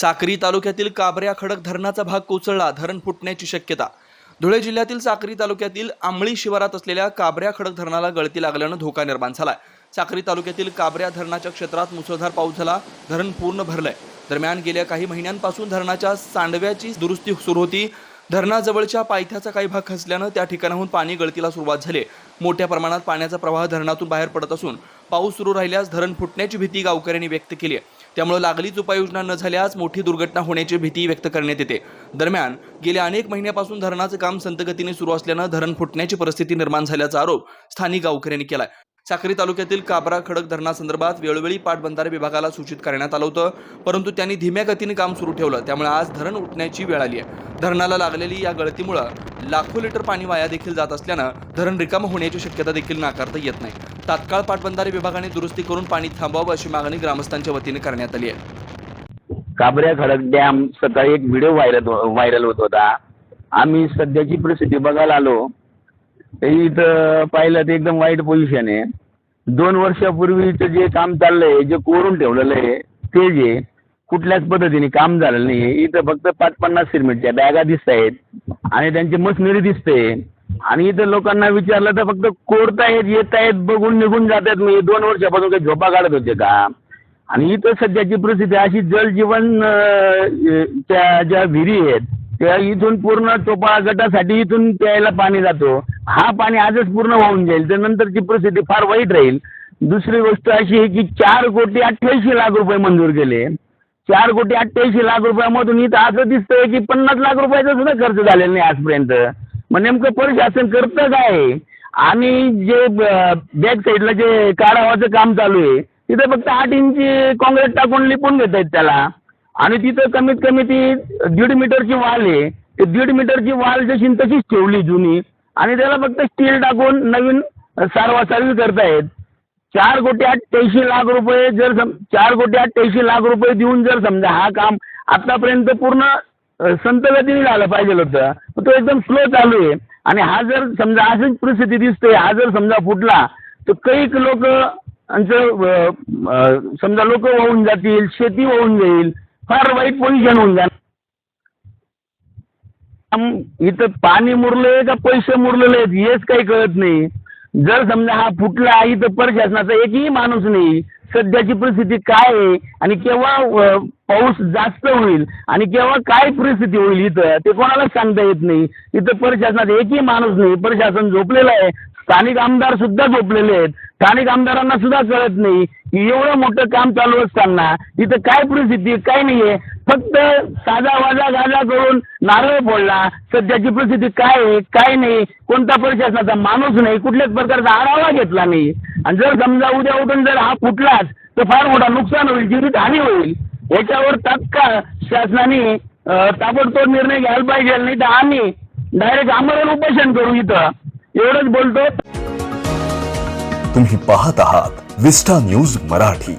साक्री तालुक्यातील काबऱ्या खडक धरणाचा भाग कोसळला धरण फुटण्याची शक्यता. धुळे जिल्ह्यातील साक्री तालुक्यातील आंबळी शिवारात असलेल्या काबऱ्या खडक धरणाला गळती लागल्यानं धोका निर्माण झालाय. साक्री तालुक्यातील काबऱ्या धरणाच्या क्षेत्रात मुसळधार पाऊस झाला धरण पूर्ण भरलंय. दरम्यान गेल्या काही महिन्यांपासून धरणाच्या सांडव्याची दुरुस्ती सुरू होती. धरणाजवळच्या पायथ्याचा काही भाग खचल्यानं त्या ठिकाणाहून पाणी गळतीला सुरुवात झाली. मोठ्या प्रमाणात पाण्याचा प्रवाह धरणातून बाहेर पडत असून पाऊस सुरू राहिल्यास धरण फुटण्याची भीती गावकऱ्यांनी व्यक्त केली आहे. त्यामुळे लागलीच उपाययोजना न झाल्यास मोठी दुर्घटना होण्याची भीती व्यक्त करण्यात येते. दरम्यान गेल्या अनेक महिन्यापासून धरणाचं काम संतगतीने सुरू असल्यानं धरण फुटण्याची परिस्थिती निर्माण झाल्याचा आरोप स्थानिक गावकऱ्यांनी केलाय. साक्री तालुक्यातील काबरा खडक धरणासंदर्भात वेळोवेळी पाटबंधारे विभागाला सूचित करण्यात आलं होतं परंतु त्यांनी धीम्या गतीने काम सुरू ठेवलं. त्यामुळे आज धरण उठण्याची वेळ आली आहे. धरणाला लागलेली या गळतीमुळं लाखो लिटर पाणी वाया देखील जात असल्यानं धरण रिकामं होण्याची शक्यता देखील नाकारता येत नाही. तात्काळ पाटबंधारे विभागाने दुरुस्ती करून पाणी थांबवावं अशी मागणी ग्रामस्थांच्या वतीने करण्यात आली आहे. काबऱ्या खडक डॅम सकाळी एक व्हिडिओ व्हायरल हो-, व्हायरल होत होता. आम्ही सध्याची परिस्थिती बघायला आलो. तर इथं पाहिलं तर एकदम वाईट पोझिशन आहे. दोन वर्षापूर्वीचं जे काम चाललंय जे कोरून ठेवलेलं आहे ते जे कुठल्याच पद्धतीने काम झालेलं नाही इथं फक्त पाच पन्नास सिमेंटच्या बॅगा दिसत आहेत आणि त्यांची मशिनरी दिसते. आणि इथं लोकांना विचारलं तर फक्त कोरतायत येत आहेत बघून निघून जातात. मी दोन वर्षापासून काही झोपा काढत होते का? आणि इथं सध्याची परिस्थिती अशी जलजीवन त्या ज्या विहिरी आहेत त्या इथून पूर्ण टोपाळा गटासाठी इथून प्यायला पाणी जातो. हा पाणी आजच पूर्ण वाहून जाईल. तर नंतरची परिस्थिती फार वाईट राहील. दुसरी गोष्ट अशी आहे की चार कोटी अठ्ठ्याऐंशी लाख रुपये मंजूर केले. चार कोटी अठ्ठ्याऐंशी लाख रुपयामधून इथं असं दिसतंय की पन्नास लाख रुपयाचा सुद्धा खर्च झालेला नाही आजपर्यंत. मग नेमकं प्रशासन करतं काय आणि जे बॅक साईडला जे काढावाचं काम चालू आहे तिथं फक्त आठ इंची काँक्रीट टाकून लिपून घेत आहेत त्याला. आणि तिथं कमीत कमी ती दीड मीटरची वाल आहे. ते दीड मीटरची वाल जशी तशीच ठेवली जुनी. आणि त्याला फक्त स्टील टाकून नवीन सारवा सारवी करतायत चार कोटी अठ्ठ्याऐंशी लाख रुपये जर सम चार कोटी अठ्ठ्याऐंशी लाख रुपये देऊन जर समजा हा काम आतापर्यंत पूर्ण संतगतीने संत गतीने झालं पाहिजे होतं तो एकदम स्लो चालू आहे. आणि हा जर समजा अशीच परिस्थिती दिसते हा जर समजा फुटला तर कैक लोक समजा लोक वाहून जातील शेती वाहून जाईल फार वाईट पोझिशन होऊन जाईल इथं पाणी मुरलंय का पैसे मुरलेले आहेत हेच काही कळत नाही. जर समजा हा फुटला इथं प्रशासनाचा एकही माणूस नाही सध्याची परिस्थिती काय आहे आणि केव्हा पाऊस जास्त होईल आणि केव्हा काय परिस्थिती होईल इथं ते कोणालाच सांगता येत नाही. इथं प्रशासनात एकही माणूस नाही. प्रशासन झोपलेलं आहे. स्थानिक आमदार सुद्धा झोपलेले आहेत. स्थानिक आमदारांना सुद्धा कळत नाही एवढं मोठं काम चालू असताना इथं काय परिस्थिती काय काय नाहीये? फक्त साधा वाजा गाजा करून नारळ फोडला. सध्याची परिस्थिती काय आहे काय नाही कोणता प्रशासनाचा माणूस नाही कुठल्याच प्रकारचा आढावा घेतला नाही. आणि जर समजा उद्या उठून जर हा फुटलाच तर फार मोठा नुकसान होईल जीवित हानी होईल. याच्यावर तात्काळ शासनाने ताबडतोब निर्णय घ्यायला पाहिजे नाही तर आम्ही डायरेक्ट आमरण उपोषण करू इथं. एवढंच बोलतो. तुम्ही पाहत आहात विस्टा न्यूज मराठी.